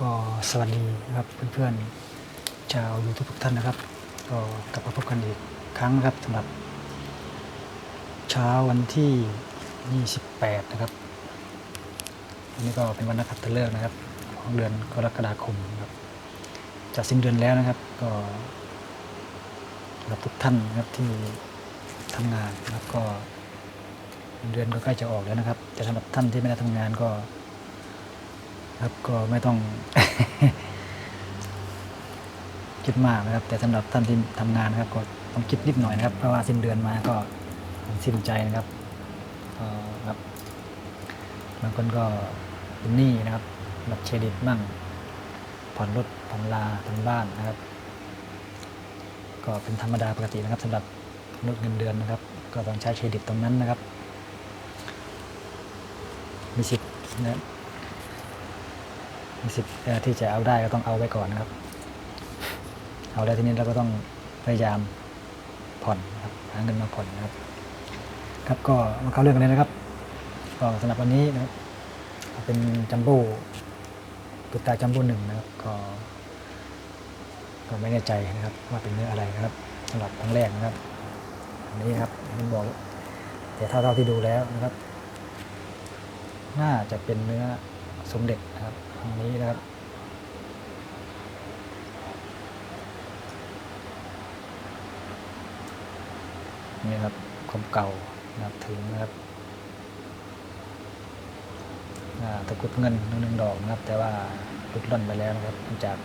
ก็สวัสดีนะครับเพื่อนๆชาวยูทูบทุกท่านนะครับ ก็กลับมาพบกันอีกครั้งนะครับสำหรับ เช้าวันที่ 28 นะครับวันนี้ก็เป็นวันนักขัตฤกษ์นะครับ ของเดือนกรกฎาคมครับจะสิ้นเดือนแล้วนะครับ ก็สำหรับทุกท่านนะครับที่ทำงานนะครับก็เดือนก็ใกล้จะออกแล้วนะครับ แต่สำหรับท่านที่ไม่ได้ทำงานก็ ครับก็ไม่ต้องคิดมากนะครับ แต่สำหรับท่านที่ทำงานนะครับก็ต้องคิดนิดหน่อยนะครับ เพราะว่าสิ้นเดือนมาก็สิ้นใจนะครับก็ครับบางคนก็เป็นหนี้นะครับบัตรเครดิตมั่งผ่อนรถผ่อนลาผ่อนบ้านนะครับ ก็เป็นธรรมดาปกตินะครับสำหรับมนุษย์เงินเดือนนะครับ ก็ต้องใช้เครดิตตรงนั้นนะครับ มีสิทธิ์นะ สิทธิ์ที่จะเอาได้ก็ต้องเอาไว้ก่อนนะครับ เอาแล้วทีนี้เราก็ต้องพยายามผ่อนครับหาเงินมาผ่อนนะครับ ครับก็มาเข้าเรื่องกันเลยนะครับก็สำหรับวันนี้นะครับเป็นจัมโบ้ตุกตาจัมโบ้หนึ่งนะครับ ก็ก็ไม่แน่ใจนะครับ ว่าเป็นเนื้ออะไรนะครับสำหรับครั้งแรกนะครับอันนี้ครับมันบอกแต่เท่าเท่าที่ดูแล้วนะครับ น่าจะเป็นเนื้อสมเด็จนะครับ นนี้นะครับนี่ครับความเก่านะครับถึงนะครับอ่าตะกุดเงินหนึ่งดอกนะครับ แต่ว่าหลุดล่อนไปแล้วนะครับจาก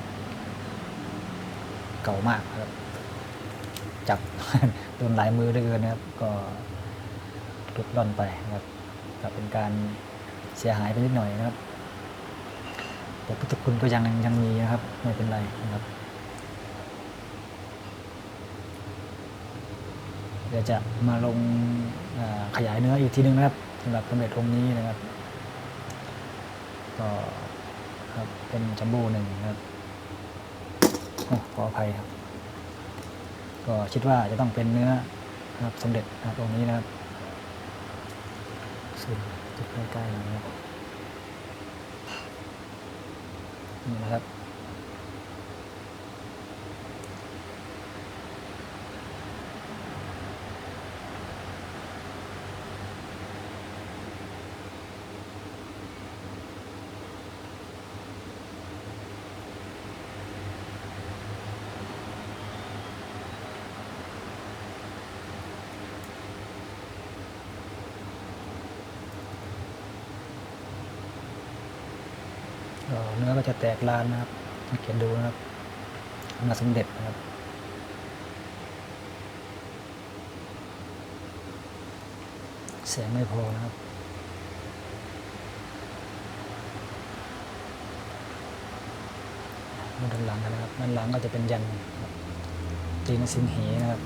เก่ามากนะครับ จับโดนหลายมือเหลยเกินนะครับ ก็หลุดล่อนไปนะครับก็เป็นการเสียหายไปนิดหน่อยนะครับ แต่พุทธคุณก็ยังยังมีนะครับ ไม่เป็นไรนะครับเดี๋ยวจะมาลงาขยายเนื้ออีกทีนึงนะครับสำหรับสมเด็จองค์นี้นะครับ ก็ครับเป็นจัมโบ้หนึ่งนะครับโอ้ขออภัยครับ ก็คิดว่าจะต้องเป็นเนื้อนะครับสมเด็จนะครับองค์นี้นะครับสุดจุดใกล้ๆนะครับ นะครับ เนื้อก็จะแตกลานนะครับสังเกตดูนะครับเนื้อสมเด็จนะครับแสงไม่พอนะครับมาด้านหลังกันนะครับด้านหลังก็จะเป็นยันตีนสิงเหนะครับ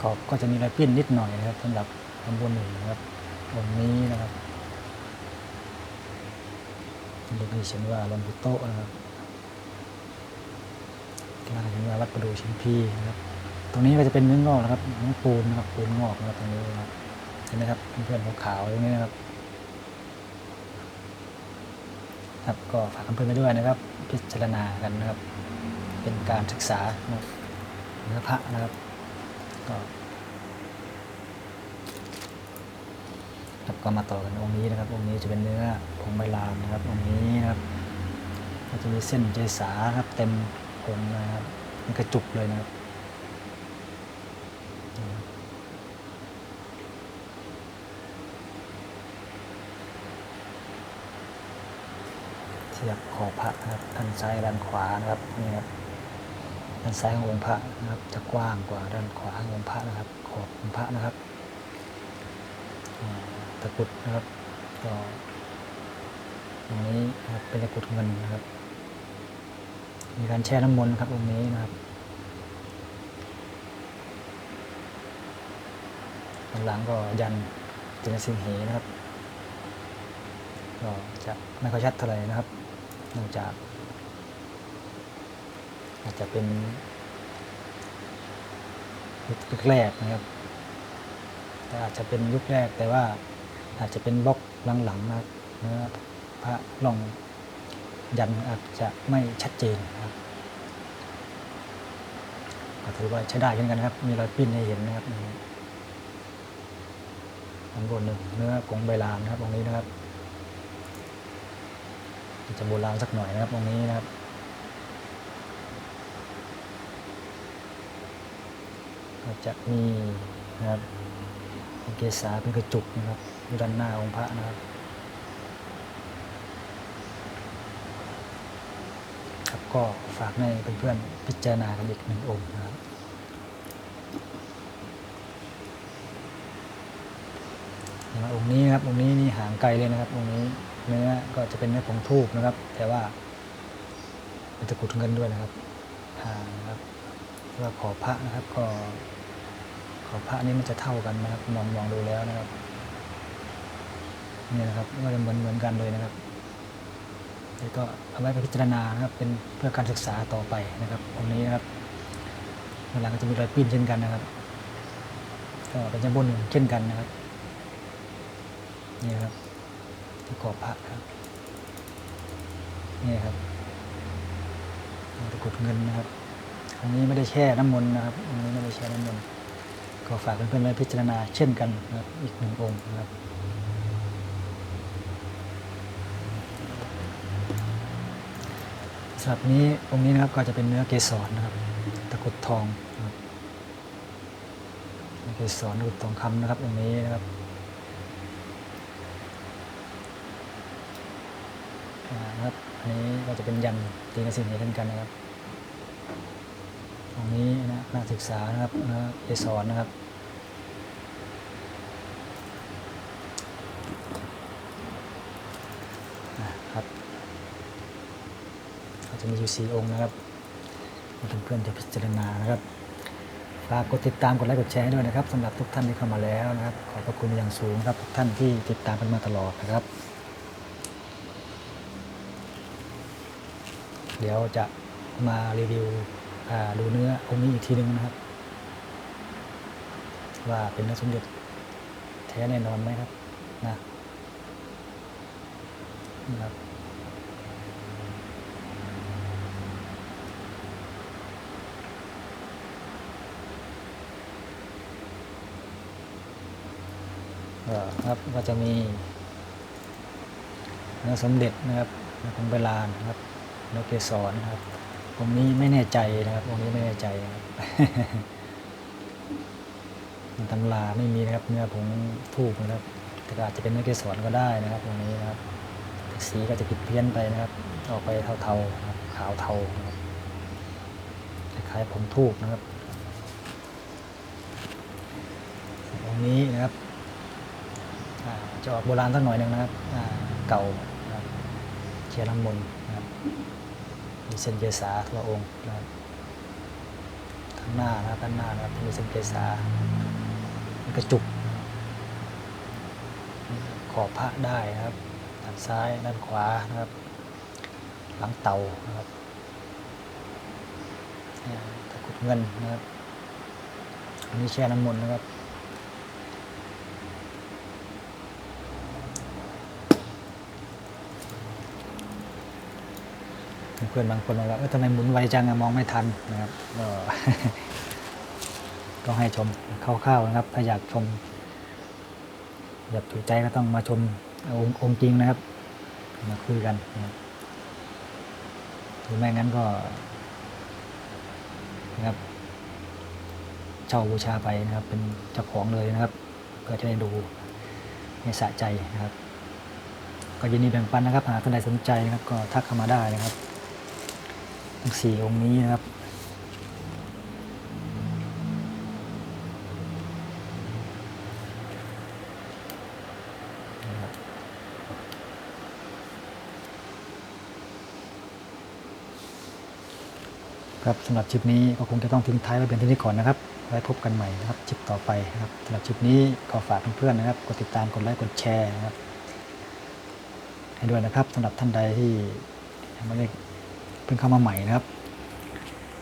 ขอบก็จะมีรอยปิ้นนิดหน่อยนะครับสำหรับตำบลหนึ่งนะครับตรงนี้นะครับ เรียกเช่นว่าลอนบุโตนะครับกลางเห็นว่าวัดประดูชิมพีนะครับตรงนี้ก็จะเป็นเนื้องอกนะครับเนื้อปูนนะครับปูนงอกนะครับตรงนี้นะครับเห็นไหมครับเพื่อนๆขาวๆตรงนี้นะครับ ครับก็ฝากเพื่อนๆไปด้วยนะครับ พิจารณากันนะครับ เป็นการศึกษานะครับเนื้อพระนะครับ ก็ ครับก็มาต่อกันองค์นี้นะครับองค์นี้จะเป็นเนื้อผงใบลานนะครับองค์นี้นะครับก็จะมีเส้นเจสาครับเต็มผงนะครับนี่กระจุกเลยนะครับเทียบขอบพระนะครับด้านซ้ายด้านขวานะครับนี่ครับด้านซ้ายขององค์พระนะครับ จะกว้างกว่าด้านขวาขององค์พระนะครับ ขอบองค์พระนะครับ ตะกุดนะครับก็ตรงนี้นะครับเป็นตะกุดเงินนะครับ มีการแช่น้ำมนต์นะครับองนี้นะครับด้านหลังก็ยันเจนสิงเหนะครับ ก็จะไม่ค่อยชัดเท่าไหร่นะครับเนื่องจาก อาจจะเป็นยุคแรกนะครับ แต่อาจจะเป็นยุคแรกแต่ว่า อาจจะเป็นบล็อกหลังๆนะครับเนื้อพระลองยันอาจจะไม่ชัดเจนนะครับก็ถือว่าใช้ได้เช่นกันครับ มีรอยปิ้นให้เห็นนะครับอันบนหนึ่งเนื้อผงใบลานนะครับตรงนี้นะครับจะโบราณสักหน่อยนะครับตรงนี้นะครับก็จะมีนะครับ เป็นเกศาเป็นกระจุกนะครับอยู่ด้านหน้าองค์พระนะครับครับก็ฝากให้เพื่อนๆพิจารณากันอีกหนึ่งองค์นะครับอย่างองค์นี้นะครับองค์นี้นี่ห่างไกลเลยนะครับองค์นี้เนื้อก็จะเป็นเนื้อผงทูบนะครับ แต่ว่าเป็นตะกุดเงินด้วยนะครับห่างนะครับว่าขอพระนะครับก็ ขอบพระนี่มันจะเท่ากันนะครับ มองมองดูแล้วนะครับนี่นะครับก็จะเหมือนเหมือนกันเลยนะครับแล้วก็เอาไว้ไปพิจารณานะครับ เป็นเพื่อการศึกษาต่อไปนะครับตรงนี้นะครับด้านหลังก็จะมีรอยปิ้นเช่นกันนะครับ ก็เป็นจำบนหนึ่งเช่นกันนะครับนี่ครับที่ขอบพระครับนี่ครับตะกรุดเงินนะครับตรงนี้ไม่ได้แช่น้ำมนต์นะครับตรงนี้ไม่ได้แช่น้ำมนต์ ก็ฝากเพื่อนๆไว้พิจารณาเช่นกันนะครับอีกหนึ่งองค์นะครับสำหรับนี้องค์นี้นะครับก็จะเป็นเนื้อเกสรนะครับ ตะกุดทองนะครับเกสรตะกุดทองคำนะครับองค์นี้นะครับนะครับอันนี้ก็จะเป็นยันตีนสินเหมือนกันนะครับ ตรงนี้นะนักศึกษานะครับนะเอสอนนะครับ นะครับก็จะมีอยู่สี่องค์นะครับเพื่อนๆจะพิจารณานะครับฝากกดติดตามกดไลค์กดแชร์ให้ด้วยนะครับสำหรับทุกท่านที่เข้ามาแล้วนะครับ ขอบพระคุณอย่างสูงครับทุกท่านที่ติดตามกันมาตลอดนะครับ เดี๋ยวจะมารีวิว ดูเนื้อองค์นี้อีกทีหนึ่งนะครับ ว่าเป็นเนื้อสมเด็จแท้แน่นอนไหมครับนะนะครับครับก็จะมีเนื้อสมเด็จนะครับเนื้อของเวลานนะครับเนื้อเกสรนะครับ องนี้ไม่แน่ใจนะครับองนี้ไม่แน่ใจนะครับตำราไม่มีนะครับเนื้อผงทูบนะครับแต่อาจจะเป็นเนื้อเกสรก็ได้นะครับตรงนี้นะครับสีก็จะผิดเพี้ยนไปนะครับ ออกไปเทาๆนะครับขาวเทาคล้ายๆผงทูบนะครับองนี้นะครับจะออกโบราณสักหน่อยหนึ่งนะครับเก่าเชียร์ลำมนต์นะครับ มีเส้นเกษาทั่วองค์นะครับข้างหน้านะครับด้านหน้านะครับมีเส้นเกษามีกระจุกขอบพระได้นะครับด้านซ้ายด้านขวานะครับ หลังเตานะครับตะกุดเงินนะครับอันนี้แช่น้ำมนต์นะครับ เพื่อนบางคนบอกว่าเออทำไมหมุนไวจังอะมองไม่ทันนะครับก็ก็ให้ชมคร่าวๆนะครับ ถ้าอยากชมอยากถูกใจก็ต้องมาชมองค์องจริงนะครับ มาคุยกันนะครับหรือไม่งั้นก็นะครับเช่าบูชาไปนะครับ เป็นเจ้าของเลยนะครับ ก็จะได้ดูให้สะใจนะครับ ก็ยินดีแบ่งปันนะครับ หากท่านใดสนใจนะครับ ก็ทักเข้ามาได้นะครับ สี่องค์นี้นะครับครับสำหรับคลิปนี้ก็คงจะต้องทิ้งท้ายไว้เป็นที่นี้ก่อนนะครับ ไว้พบกันใหม่นะครับคลิปต่อไปนะครับสำหรับคลิปนี้ก็ฝากเพื่อนๆนะครับกดติดตามกดไลค์กดแชร์นะครับให้ด้วยนะครับสำหรับท่านใดที่ยังไม่ได้ พิ่งเข้ามาใหม่นะครับ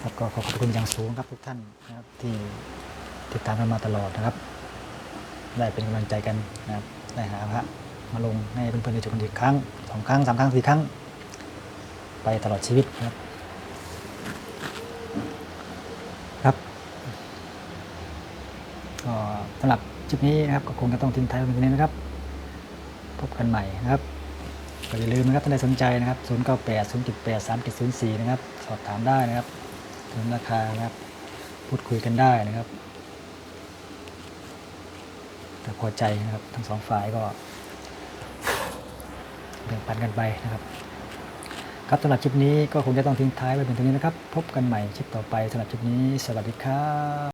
ครับก็ขอขอบคุณอย่างสูงครับทุกท่านนะครับที่ติดตามกันมาตลอดนะครับ ได้เป็นกำลังใจกันนะครับได้หาพระมาลงให้เพื่อนๆได้ชมกันอีกครั้งสองครั้งสามครั้งสี่ครั้ง ไปตลอดชีวิตนะครับครับก็สำหรับคลิปนี้นะครับก็คงจะต้องทิ้งท้ายไว้เพียงนี้นะครับ พบกันใหม่นะครับ ก็อย่าลืมนะครับท่านใดสนใจนะครับ 0 9 8 0 8 3 7 0 4 นะครับ สอบถามได้นะครับ ถึงราคานะครับ พูดคุยกันได้นะครับ แต่พอใจนะครับ ทั้งสองฝ่ายก็แบ่งปันกันไปนะครับ ครับสำหรับคลิปนี้ก็คงจะต้องทิ้งท้ายไว้เป็นเท่านี้นะครับ พบกันใหม่คลิปต่อไปสำหรับคลิปนี้ สวัสดีครับ